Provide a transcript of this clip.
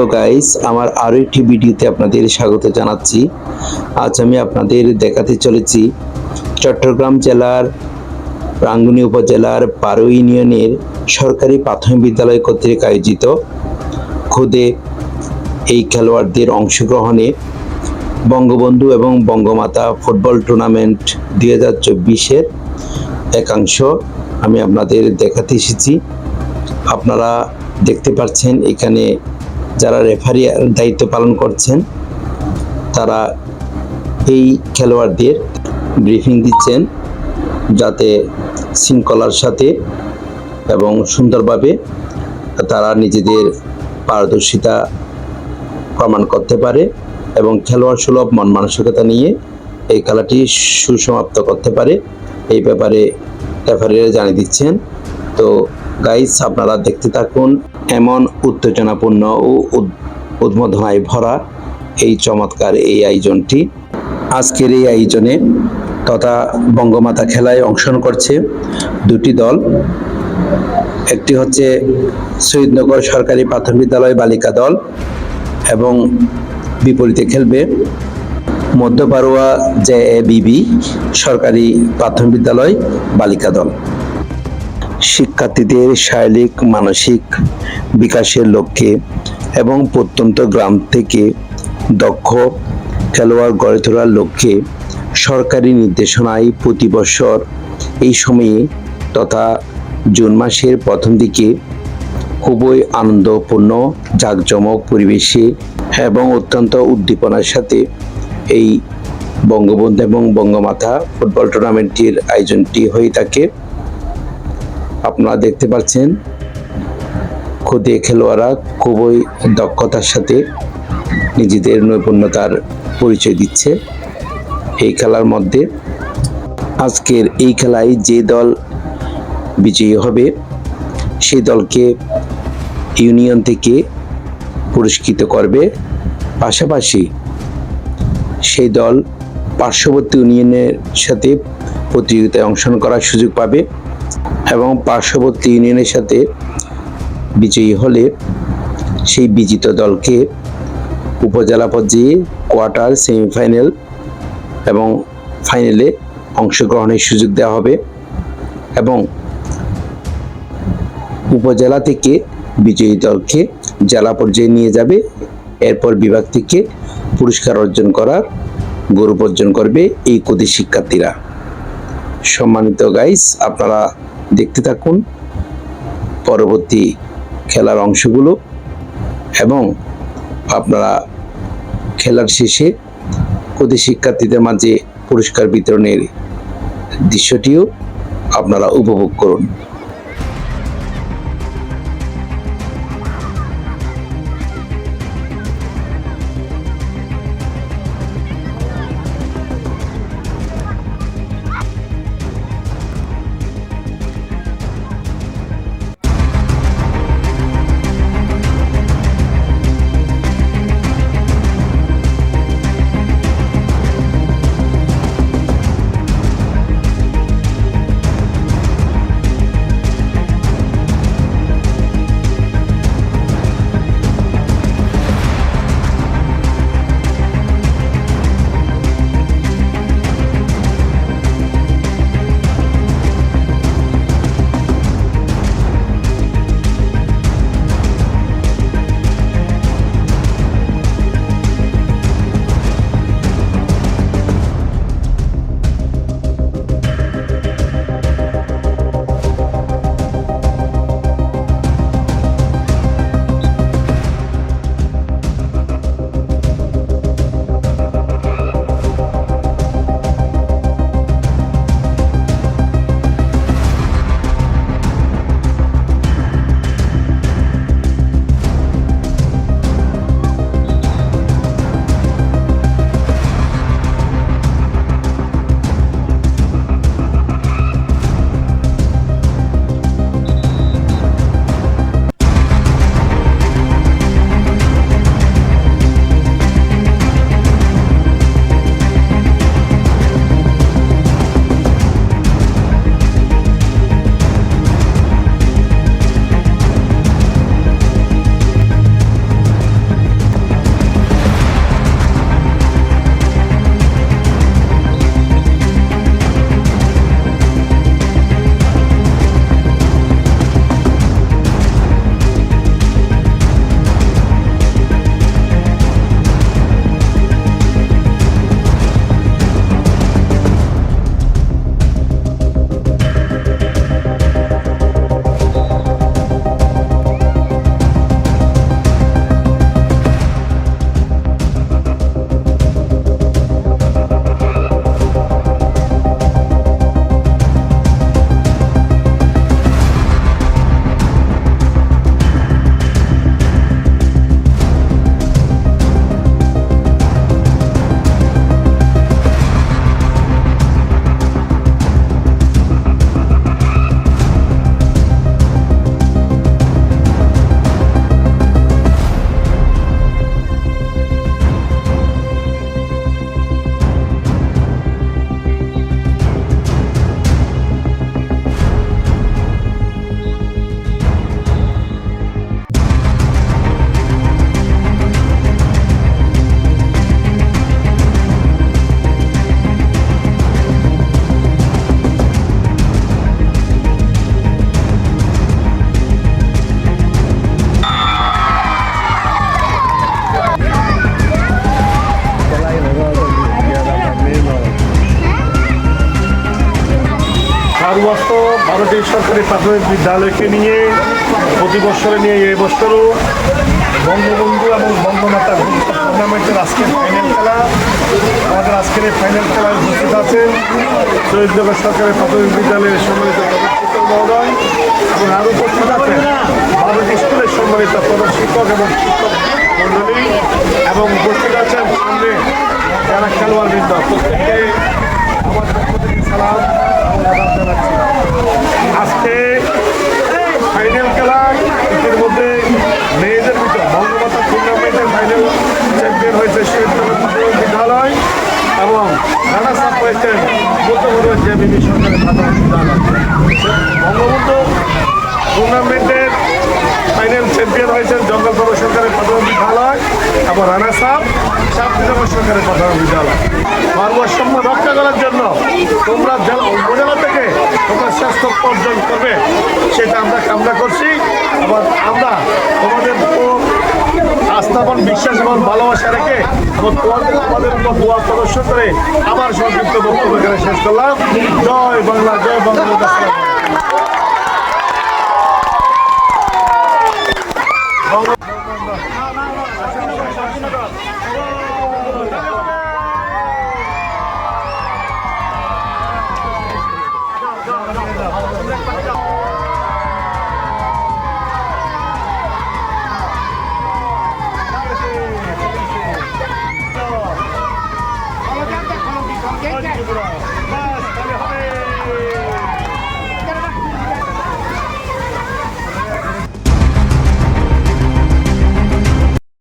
Hello guys, আমার আরও একটি ভিডিওতে আপনাদের স্বাগত জানাচ্ছি। আজ আমি আপনাদের দেখাতে চলেছি চট্টগ্রাম জেলার রাঙ্গুনি উপজেলার বারো ইউনিয়নের সরকারি প্রাথমিক বিদ্যালয় কর্তৃক আয়োজিত খুদে এই খেলোয়াড়দের অংশগ্রহণে বঙ্গবন্ধু এবং বঙ্গমাতা ফুটবল টুর্নামেন্ট দুই হাজার চব্বিশের একাংশ আমি আপনাদের দেখাতে এসেছি। আপনারা দেখতে পাচ্ছেন এখানে যারা রেফারি দায়িত্ব পালন করছেন, তারা এই খেলোয়াড়দের ব্রিফিং দিচ্ছেন যাতে শৃঙ্খলার সাথে এবং সুন্দরভাবে তারা নিজেদের পারদর্শিতা প্রমাণ করতে পারে এবং খেলোয়াড় সুলভ মন মানসিকতা নিয়ে এই খেলাটি সুসমাপ্ত করতে পারে। এই ব্যাপারে রেফারিরা জানিয়ে দিচ্ছেন। তো গাইস আপনারা দেখতে থাকুন। এমন উত্তেজনাপূর্ণ ও উদ- উদ্বোধনায় ভরা এই চমৎকার এই আয়োজনটি আজকের এই আয়োজনে তথা বঙ্গমাতা খেলায় অংশগ্রহণ করছে দুটি দল। একটি হচ্ছে শহীদনগর সরকারি প্রাথমিক বিদ্যালয় বালিকা দল এবং বিপরীতে খেলবে মধ্যপাড়ুয়া জে এ বিবি সরকারি প্রাথমিক বিদ্যালয় বালিকা দল। শিক্ষার্থীদের শারীরিক, মানসিক বিকাশের লক্ষ্যে এবং প্রত্যন্ত গ্রাম থেকে দক্ষ খেলোয়াড় গড়ে তোলার লক্ষ্যে সরকারি নির্দেশনায় প্রতি বছর এই সময়ে তথা জুন মাসের প্রথম দিকে খুবই আনন্দপূর্ণ, জাঁকজমক পরিবেশে এবং অত্যন্ত উদ্দীপনার সাথে এই বঙ্গবন্ধু এবং বঙ্গমাতা ফুটবল টুর্নামেন্টটির আয়োজনটি হয়ে থাকে। আপনারা দেখতে পাচ্ছেন খুদে খেলোয়াড়রা খুবই দক্ষতার সাথে নিজেদের নৈপুণ্যতার পরিচয় দিচ্ছে এই খেলার মধ্যে। আজকের এই খেলায় যে দল বিজয়ী হবে সেই দলকে ইউনিয়ন থেকে পুরস্কৃত করবে। পাশাপাশি সেই দল পার্শ্ববর্তী ইউনিয়নের সাথে প্রতিযোগিতায় অংশগ্রহণ করার সুযোগ পাবে। এবং পার্শ্ববর্তী ইউনিয়নের সাথে বিজয়ী হলে সেই বিজিত দলকে উপজেলা পর্যায়ে কোয়ার্টার, সেমিফাইনাল এবং ফাইনালে অংশগ্রহণের সুযোগ দেওয়া হবে এবং উপজেলা থেকে বিজয়ী দলকে জেলা পর্যায়ে নিয়ে যাবে। এরপর বিভাগ থেকে পুরস্কার অর্জন করার গৌরব অর্জন করবে এই কদি শিক্ষার্থীরা। সম্মানিত গাইস আপনারা দেখতে থাকুন পরবর্তী খেলার অংশগুলো এবং আপনারা খেলার শেষে প্রতি শিক্ষার্থীদের মাঝে পুরস্কার বিতরণের দৃশ্যটিও আপনারা উপভোগ করুন। সমস্ত ভারতীয় সরকারি প্রাথমিক বিদ্যালয়কে নিয়ে প্রতি বছরে নিয়ে এই বছরও বঙ্গবন্ধু এবং বঙ্গমাতা টুর্নামেন্টের আজকের ফাইনাল খেলা। আমাদের আজকের এই ফাইনাল খেলায় উপস্থিত আছেন শহীদনগর সরকারি প্রাথমিক বিদ্যালয়ের সম্মানিত মহোদয় এবং আরও উপস্থিত আছেন ভারত স্কুলের সম্মানিত প্রধান শিক্ষক এবং শিক্ষক মণ্ডলী এবং উপস্থিত আছেন সামনে যারা খেলোয়াড় বৃন্দ। প্রত্যেককে আমার পক্ষ থেকে সালাম জানাচ্ছি আজকে ফাইনাল খেলা এর মধ্যে মেয়েদের ভিতর বঙ্গমাতা টুর্নামেন্টের ফাইনাল চ্যাম্পিয়ন হয়েছে বিদ্যালয় এবং রানা সাপ হয়েছেন বুদ্ধগড় যে সরকারের বিদ্যালয়। বঙ্গবন্ধু টুর্নামেন্টের ফাইনাল চ্যাম্পিয়ন হয়েছেন জঙ্গলপুর সরকারের প্রাথমিক বিদ্যালয় এবং রানা সাপ শান্তিনগর সরকারের প্রাথমিক বিদ্যালয়। ভারসাম্য রক্ষা করার জন্য তোমরা জেলা উপজেলা থেকে তোমরা স্বাস্থ্য অর্জন করবে, সেটা আমরা কামনা করছি। এবং আমরা তোমাদের আস্থাপন বিশ্বাস এবং ভালোবাসা রেখে এবং তোমাদের আমাদের দোয়া প্রদর্শন করে আমার সংক্ষিপ্ত বক্তব্য এখানে শেষ করলাম। জয় বাংলা, জয় বঙ্গবন্ধু